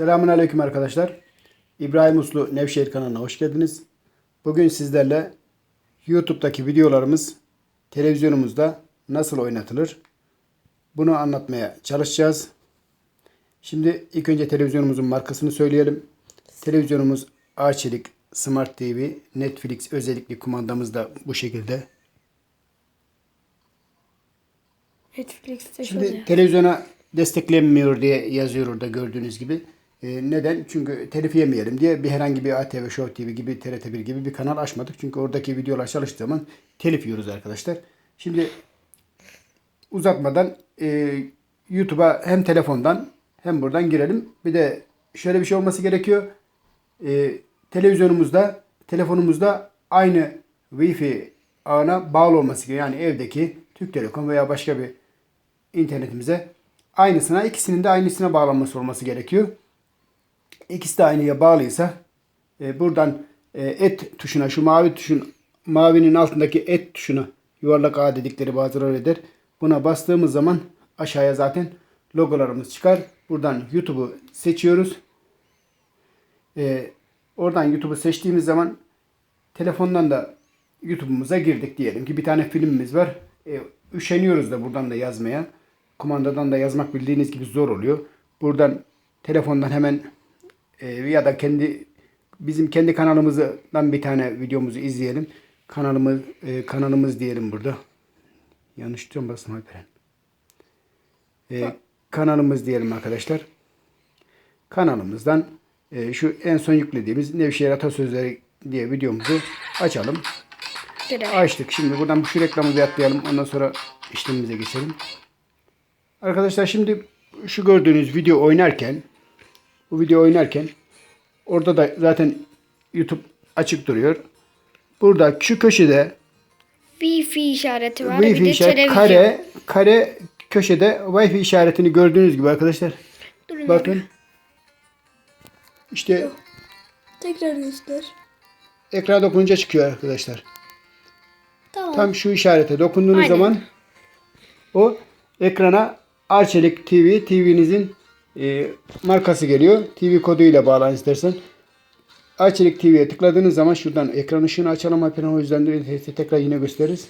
Selamun Aleyküm arkadaşlar. İbrahim Uslu Nevşehir kanalına hoş geldiniz. Bugün sizlerle YouTube'daki videolarımız televizyonumuzda nasıl oynatılır? Bunu anlatmaya çalışacağız. Şimdi ilk önce televizyonumuzun markasını söyleyelim. Televizyonumuz Arçelik Smart TV, Netflix özellikli kumandamız da bu şekilde. Netflix'te Şimdi şöyle. televizyona desteklenmiyor diye yazıyor orada gördüğünüz gibi. Ee, neden? Çünkü telif yemeyelim diye bir herhangi bir ATV, Show TV gibi, TRT1 gibi bir kanal açmadık. Çünkü oradaki videolar çalıştığı zaman telif yiyoruz arkadaşlar. Şimdi uzatmadan e, YouTube'a hem telefondan hem buradan girelim. Bir de şöyle bir şey olması gerekiyor. E, televizyonumuzda, telefonumuzda aynı Wi-Fi ağına bağlı olması gerekiyor. Yani evdeki Türk Telekom veya başka bir internetimize aynısına, ikisinin de aynısına bağlanması olması gerekiyor. İkisi de aynıya bağlıysa e, buradan e, et tuşuna, şu mavi tuşun, mavinin altındaki et tuşuna yuvarlak A dedikleri bazıları eder. Buna bastığımız zaman aşağıya zaten logolarımız çıkar. Buradan YouTube'u seçiyoruz. E, oradan YouTube'u seçtiğimiz zaman telefondan da YouTube'umuza girdik diyelim ki bir tane filmimiz var. E, üşeniyoruz da buradan da yazmaya. Kumandadan da yazmak bildiğiniz gibi zor oluyor. Buradan telefondan hemen e, ya da kendi bizim kendi kanalımızdan bir tane videomuzu izleyelim. Kanalımız e, kanalımız diyelim burada. Yanlış diyorum basın Alperen. E, kanalımız diyelim arkadaşlar. Kanalımızdan e, şu en son yüklediğimiz Nevşehir Atasözleri diye videomuzu açalım. Açtık. Şimdi buradan şu reklamı bir atlayalım. Ondan sonra işlemimize geçelim. Arkadaşlar şimdi şu gördüğünüz video oynarken bu video oynarken orada da zaten YouTube açık duruyor. Burada şu köşede Wi-Fi işareti var. bir Wi-Fi de işaret televizyon. kare kare köşede Wi-Fi işaretini gördüğünüz gibi arkadaşlar. Durun Bakın. İşte Tekrar göster. ekrana dokununca çıkıyor arkadaşlar. Tamam. Tam şu işarete dokunduğunuz Aynen. zaman o ekrana Arçelik TV, TV'nizin e, markası geliyor. TV koduyla bağlan istersen. Arçelik TV'ye tıkladığınız zaman şuradan ekran ışığını açalım. Alperen o yüzden de tekrar yine gösteririz.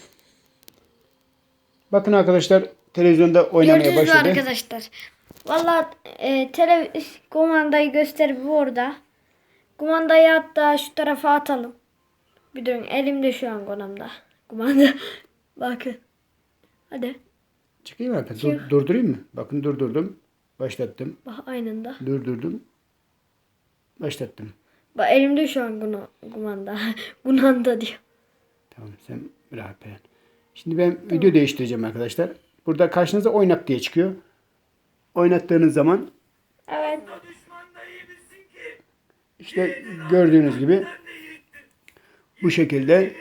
Bakın arkadaşlar televizyonda oynamaya Gördünüz başladı. arkadaşlar? Valla e, tele kumandayı göster bu orada. Kumandayı hatta şu tarafa atalım. Bir durun elimde şu an konumda. Kumanda. Bakın. Hadi. Çıkayım mı? Dur- durdurayım mı? Bakın durdurdum. Başlattım. Bak aynında. Durdurdum. Başlattım. Bak elimde şu an bunu, kumanda. kumanda diyor. Tamam sen rahat beğen. Şimdi ben video değiştireceğim arkadaşlar. Burada karşınıza oynak diye çıkıyor. Oynattığınız zaman Evet. işte gördüğünüz gibi bu şekilde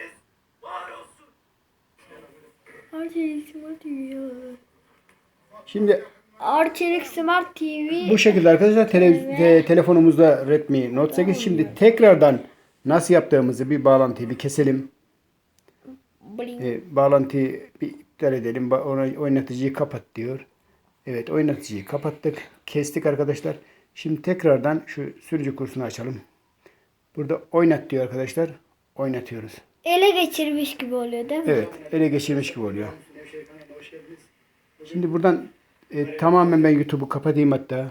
şimdi Arçelik Smart TV. bu şekilde arkadaşlar televiz- te- telefonumuzda Redmi Note 8 şimdi tekrardan nasıl yaptığımızı bir bağlantıyı bir keselim. Bling. E, bağlantıyı bir iptal edelim. Ona oynatıcıyı kapat diyor. Evet oynatıcıyı kapattık. Kestik arkadaşlar. Şimdi tekrardan şu sürücü kursunu açalım. Burada oynat diyor arkadaşlar. Oynatıyoruz. Ele geçirmiş gibi oluyor değil mi? Evet ele geçirmiş gibi oluyor. Şimdi buradan e, tamamen ben YouTube'u kapatayım hatta.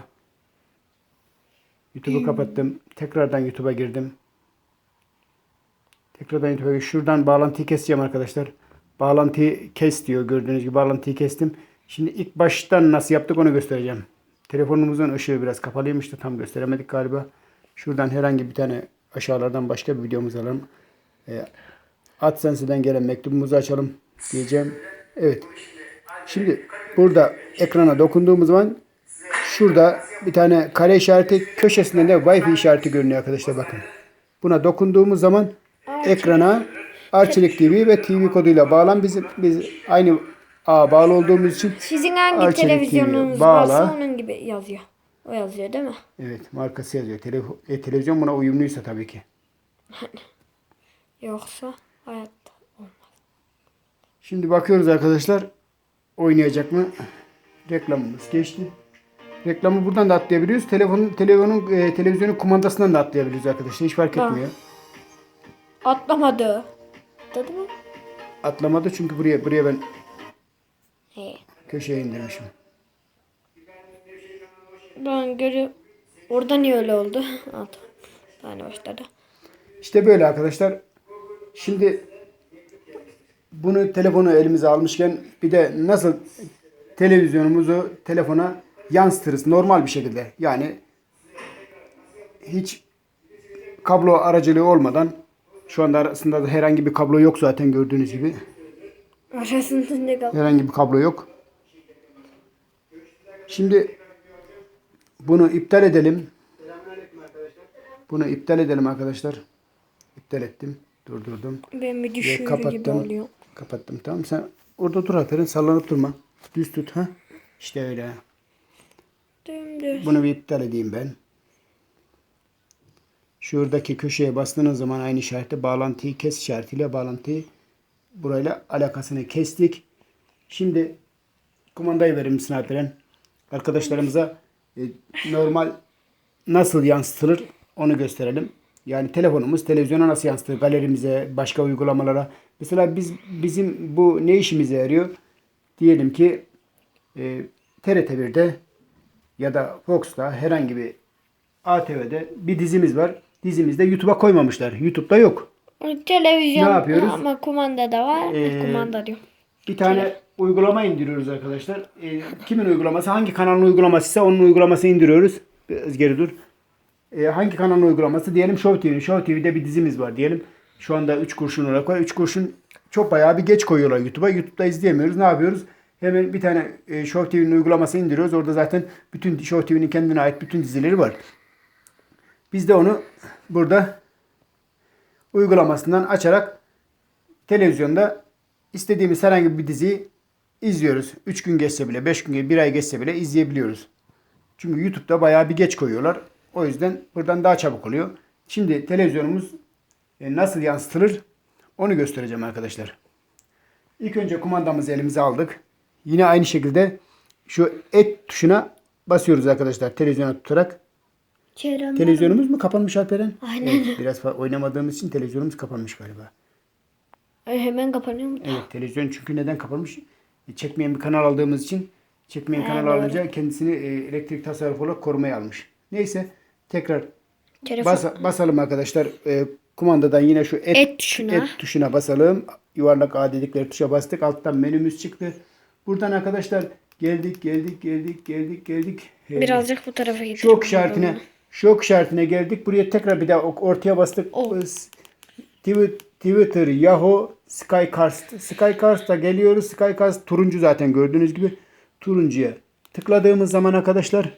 YouTube'u kapattım. Tekrardan YouTube'a girdim. Tekrardan YouTube'a girdim. Şuradan bağlantıyı keseceğim arkadaşlar. Bağlantıyı kes diyor. Gördüğünüz gibi bağlantıyı kestim. Şimdi ilk baştan nasıl yaptık onu göstereceğim. Telefonumuzun ışığı biraz kapalıymış da tam gösteremedik galiba. Şuradan herhangi bir tane aşağılardan başka bir videomuz alalım. E, AdSense'den gelen mektubumuzu açalım diyeceğim. Evet. Şimdi burada ekrana dokunduğumuz zaman şurada bir tane kare işareti köşesinde de Wi-Fi işareti görünüyor arkadaşlar bakın. Buna dokunduğumuz zaman ekrana Arçelik TV ve TV koduyla bağlan bizim biz aynı A bağlı olduğumuz için Sizin hangi Arçelik televizyonunuz bağla. varsa onun gibi yazıyor. O yazıyor değil mi? evet markası yazıyor. Tele, e, televizyon buna uyumluysa tabii ki. Yoksa hayatta. Şimdi bakıyoruz arkadaşlar oynayacak mı? Reklamımız geçti. Reklamı buradan da atlayabiliyoruz. Telefonun telefonun e, televizyonun kumandasından da atlayabiliyoruz arkadaşlar. Hiç fark Bak. etmiyor. Atlamadı. Atladı mı? Atlamadı çünkü buraya buraya ben He. köşeye indirmişim. Ben görüyorum. Orada niye öyle oldu? At. Tane başladı. İşte böyle arkadaşlar. Şimdi bunu telefonu elimize almışken bir de nasıl televizyonumuzu telefona yansıtırız normal bir şekilde. Yani hiç kablo aracılığı olmadan şu anda arasında da herhangi bir kablo yok zaten gördüğünüz gibi. Arasında ne kaldı? Herhangi bir kablo yok. Şimdi bunu iptal edelim. Bunu iptal edelim arkadaşlar. İptal ettim. Durdurdum. Ben bir düşüyor gibi oluyor. Kapattım. Tamam sen orada dur Alperen. Sallanıp durma. Düz tut ha. İşte öyle. Dümdüz. Bunu bir iptal edeyim ben. Şuradaki köşeye bastığınız zaman aynı işarette bağlantıyı kes işaretiyle bağlantıyı burayla alakasını kestik. Şimdi kumandayı verir misin Alperen? Arkadaşlarımıza e, normal nasıl yansıtılır onu gösterelim. Yani telefonumuz televizyona nasıl yansıtır? Galerimize, başka uygulamalara. Mesela biz bizim bu ne işimize yarıyor? Diyelim ki e, TRT1'de ya da Fox'ta herhangi bir ATV'de bir dizimiz var. Dizimizde YouTube'a koymamışlar. YouTube'da yok. Televizyon Ne yapıyoruz? ama kumanda da var. Ee, kumanda diyor. Bir tane uygulama indiriyoruz arkadaşlar. Ee, kimin uygulaması? Hangi kanalın uygulamasıysa onun uygulamasını indiriyoruz. Biraz geri dur. Ee, hangi kanalın uygulaması? Diyelim Show TV. Show TV'de bir dizimiz var diyelim. Şu anda 3 kurşun olarak var. 3 kurşun çok bayağı bir geç koyuyorlar YouTube'a. YouTube'da izleyemiyoruz. Ne yapıyoruz? Hemen bir tane e, Show TV'nin uygulamasını indiriyoruz. Orada zaten bütün Show TV'nin kendine ait bütün dizileri var. Biz de onu burada uygulamasından açarak televizyonda istediğimiz herhangi bir diziyi izliyoruz. 3 gün geçse bile, 5 gün, 1 ay geçse bile izleyebiliyoruz. Çünkü YouTube'da bayağı bir geç koyuyorlar. O yüzden buradan daha çabuk oluyor. Şimdi televizyonumuz e, nasıl yansıtılır onu göstereceğim arkadaşlar. İlk önce kumandamızı elimize aldık. Yine aynı şekilde şu et tuşuna basıyoruz arkadaşlar televizyona tutarak. Ceyran Televizyonumuz mu kapanmış Alperen? Aynen. Evet, biraz oynamadığımız için televizyonumuz kapanmış galiba. Ay, hemen kapanıyor mu? Evet televizyon çünkü neden kapanmış? E, Çekmeyen bir kanal aldığımız için çekmeyen He, kanal doğru. alınca kendisini e, elektrik tasarrufu olarak korumaya almış. Neyse tekrar Telefon. bas- basalım arkadaşlar. E, kumandadan yine şu et, Et tuşuna. et tuşuna basalım. Yuvarlak A dedikleri tuşa bastık. Alttan menümüz çıktı. Buradan arkadaşlar geldik geldik geldik geldik geldik. Birazcık bu tarafa getir. Şok işaretine şok işaretine geldik. Buraya tekrar bir daha ok- ortaya bastık. Oh. Is- Twi- Twitter, Yahoo, Skycast. Skycast'a geliyoruz. Skycast turuncu zaten gördüğünüz gibi. Turuncuya tıkladığımız zaman arkadaşlar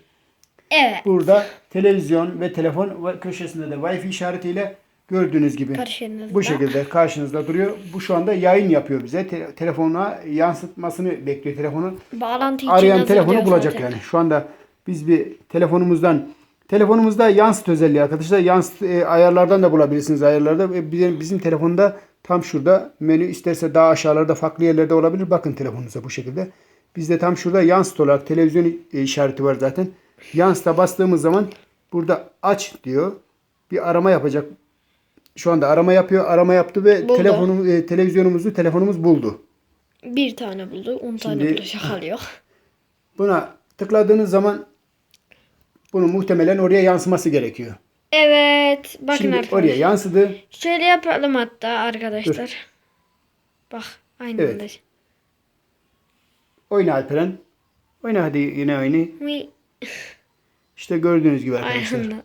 Evet. burada televizyon ve telefon ve köşesinde de Wi-Fi işaretiyle gördüğünüz gibi Karşınızda. bu şekilde karşınızda duruyor. Bu şu anda yayın yapıyor bize. Te- telefona yansıtmasını bekliyor telefonu Bağlantı için arayan telefonu bulacak zaten. yani. Şu anda biz bir telefonumuzdan telefonumuzda yansıt özelliği arkadaşlar. Yansıt e, ayarlardan da bulabilirsiniz ayarlarda. E, bizim, bizim telefonda tam şurada menü isterse daha aşağılarda farklı yerlerde olabilir. Bakın telefonunuza bu şekilde. Bizde tam şurada yansıt olarak televizyon e, işareti var zaten. Yansıta bastığımız zaman burada aç diyor. Bir arama yapacak. Şu anda arama yapıyor. Arama yaptı ve Buldu. telefonu e, televizyonumuzu telefonumuz buldu. Bir tane buldu. On tane Şimdi- bulacak alıyor. Buna tıkladığınız zaman bunun muhtemelen oraya yansıması gerekiyor. Evet. Bakın Şimdi arkadaşlar. oraya yansıdı. Şöyle yapalım hatta arkadaşlar. Bak. Aynı Evet. anda. Oyna Alperen. Oyna hadi yine oyna. Mi- İşte gördüğünüz gibi arkadaşlar. Aynı anda.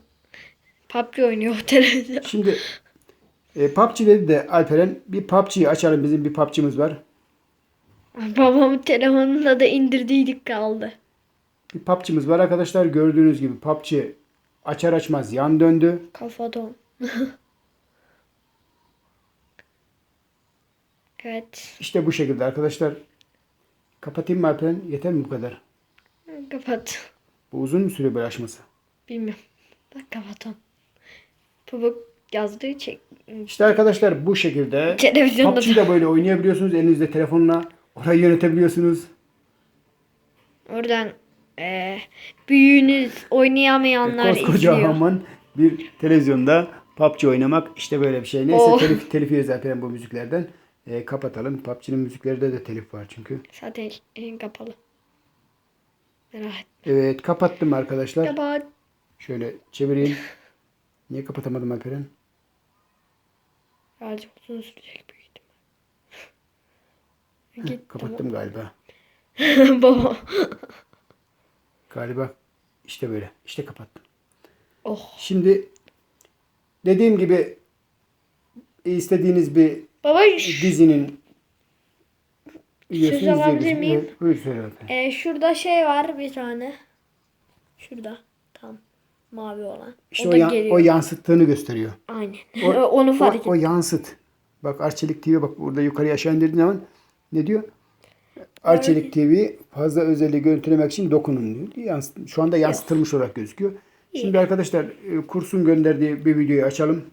PUBG oynuyor televizyon. Şimdi e, PUBG dedi de Alperen bir PUBG'yi açalım. Bizim bir PUBG'miz var. Babamın telefonunda da indirdiydik kaldı. Bir PUBG'miz var arkadaşlar. Gördüğünüz gibi PUBG açar açmaz yan döndü. Kafadan. evet. İşte bu şekilde arkadaşlar. Kapatayım mı Alperen? Yeter mi bu kadar? Kapat. Bu uzun mu süre böyle açması? Bilmiyorum. Bak kapatalım. Pabuk yazdığı çek. İşte arkadaşlar bu şekilde Televizyonda PUBG'yi de böyle oynayabiliyorsunuz. Elinizde telefonla orayı yönetebiliyorsunuz. Oradan e, büyüğünüz oynayamayanlar izliyor. Koskocaman bir televizyonda PUBG oynamak işte böyle bir şey. Neyse Oh. telif, telif yeriz zaten bu müziklerden. Ee, kapatalım. PUBG'nin müziklerde de telif var çünkü. Zaten en kapalı. Etme. Evet kapattım arkadaşlar. Kapat. Şöyle çevireyim. Niye kapatamadım Alperen? Birazcık uzun sürecek büyük ihtimal. Git kapattım galiba. Baba. Galiba işte böyle. İşte kapattım. Oh. Şimdi dediğim gibi istediğiniz bir Baba dizinin üyesini Söz alabilir miyim? Buyur söyle Alperen. e, şurada şey var bir tane. Şurada. Tam mavi olan. İşte o o, da yan- geliyor. o yansıttığını gösteriyor. Aynen. O- Onu fark o, ettim. o yansıt. Bak Arçelik TV bak burada yukarıya aşağı indirdiğin zaman ne diyor? Arçelik TV fazla özelliği görüntülemek için dokunun diyor. Yansıt, şu anda yansıtılmış olarak gözüküyor. Şimdi arkadaşlar e, kursun gönderdiği bir videoyu açalım.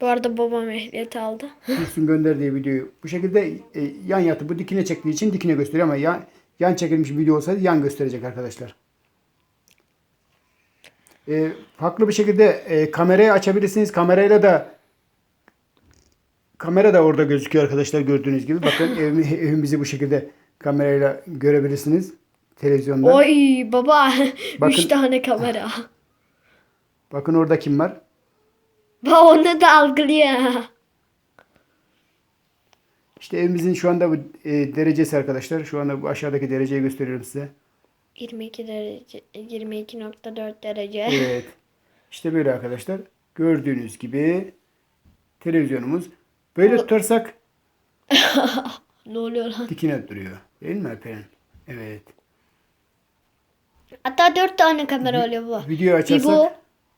Bu arada babam ehliyet aldı. Kursun gönderdiği videoyu bu şekilde e, yan yatıp bu dikine çektiği için dikine gösteriyor ama yan, yan çekilmiş bir video olsaydı yan gösterecek arkadaşlar. E, farklı bir şekilde e, kamerayı açabilirsiniz. Kamerayla da kamera da orada gözüküyor arkadaşlar gördüğünüz gibi. Bakın evimi, evimizi bu şekilde kamerayla görebilirsiniz. Televizyonda. Oy baba. Bakın- Üç tane kamera. Bakın orada kim var? Baba onu da algılıyor. İşte evimizin şu anda bu e, derecesi arkadaşlar. Şu anda bu aşağıdaki dereceyi gösteriyorum size. 22 derece 22.4 derece. Evet. İşte böyle arkadaşlar. Gördüğünüz gibi televizyonumuz. Böyle tutarsak ne oluyor lan? dikine duruyor. Değil mi Alperen? Evet. Hatta dört tane kamera oluyor bu. Videoyu Bir açarsak bu,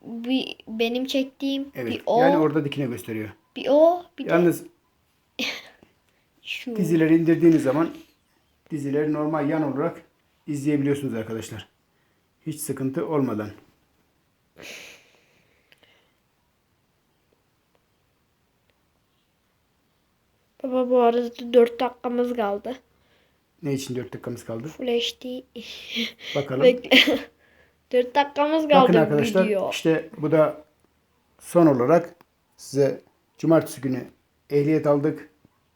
bir benim çektiğim, evet. bir o, Yani orada dikine gösteriyor. bir o, bir de Yalnız şu. dizileri indirdiğiniz zaman dizileri normal yan olarak izleyebiliyorsunuz arkadaşlar. Hiç sıkıntı olmadan. Baba bu arada 4 dakikamız kaldı. Ne için 4 dakikamız kaldı? Full HD. Bakalım. Bekle. 4 dakikamız kaldı Bakın arkadaşlar video. işte bu da son olarak size cumartesi günü ehliyet aldık.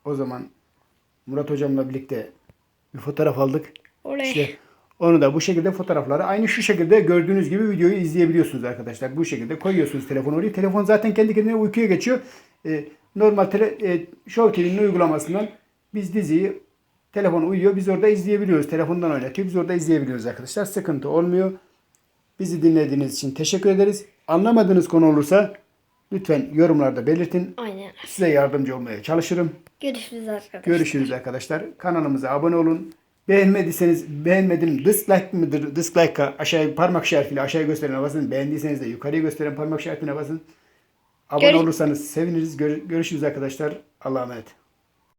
O zaman Murat hocamla birlikte bir fotoğraf aldık. Oley. İşte onu da bu şekilde fotoğrafları aynı şu şekilde gördüğünüz gibi videoyu izleyebiliyorsunuz arkadaşlar. Bu şekilde koyuyorsunuz telefonu oraya. Telefon zaten kendi kendine uykuya geçiyor. Ee, normal tele, e, Show TV'nin uygulamasından biz diziyi telefon uyuyor. Biz orada izleyebiliyoruz. Telefondan oynatıyor. Biz orada izleyebiliyoruz arkadaşlar. Sıkıntı olmuyor. Bizi dinlediğiniz için teşekkür ederiz. Anlamadığınız konu olursa lütfen yorumlarda belirtin. Aynen. Size yardımcı olmaya çalışırım. Görüşürüz arkadaşlar. Görüşürüz arkadaşlar. Kanalımıza abone olun. Beğenmediyseniz beğenmedim dislike mıdır? Dislike'a aşağıya parmak işaretiyle aşağıya gösterene basın. Beğendiyseniz de yukarıya gösteren parmak işaretine basın. Abone Görüş- olursanız seviniriz. Gör- görüşürüz arkadaşlar. Allah'a emanet.